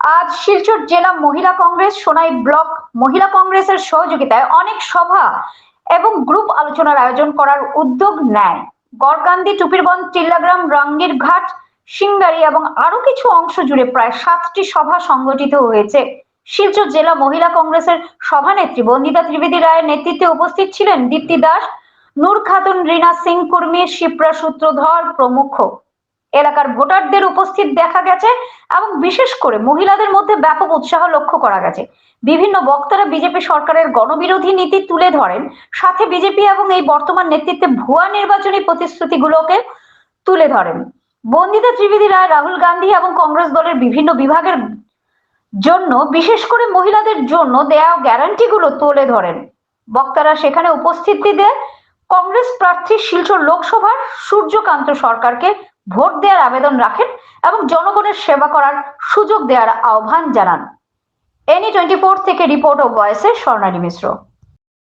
আজ শিলচর জেলা মহিলা কংগ্রেস সোনাই ব্লক মহিলা কংগ্রেসের সহযোগিতায় অনেক সভা এবং গ্রুপ আলোচনার আয়োজন করার উদ্যোগ নেয়। গড়গান্ধী টুপিরবন টিল্লাগ্রাম রাঙ্গির ঘাট সিঙ্গারি এবং আরও কিছু অংশ জুড়ে প্রায় সাতটি সভা সংগঠিত হয়েছে। শিলচর জেলা মহিলা কংগ্রেসের সভানেত্রী বন্দিতা ত্রিবেদী রায়ের নেতৃত্বে উপস্থিত ছিলেন দীপ্তি দাস, নূর খাতুন, রিনা সিং, কুর্মি, শিপ্রা সূত্রধর প্রমুখ। এলাকার ভোটারদের উপস্থিত দেখা গেছে বিশেষ করে মহিলাদের মধ্যে ব্যাপক উৎসাহ লক্ষ্য করা গেছে। বিভিন্ন বক্তারা বিজেপি সরকারের গণবিরোধী নীতি তুলে ধরেন। সাথে বিজেপি এবং এই বর্তমান নেতৃত্বে ভুয়া নির্বাচনী প্রতিশ্রুতিগুলোকে তুলে ধরেন। বন্দিতা ত্রিবেদী রায়, রাহুল গান্ধী এবং কংগ্রেস দলের বিভিন্ন বিভাগের জন্য, বিশেষ করে মহিলাদের জন্য দেয়া গ্যারান্টিগুলো তুলে ধরেন। বক্তারা সেখানে উপস্থিতিতে কংগ্রেস প্রার্থী শিলচর লোকসভার সূর্যকান্ত সরকারকে ভোট দেওয়ার আবেদন রাখেন এবং জনগণের সেবা করার সুযোগ দেওয়ার আহ্বান জানান। এনি টোয়েন্টি ফোর থেকে রিপোর্ট ও ভয়েসে স্বর্ণালী মিশ্র।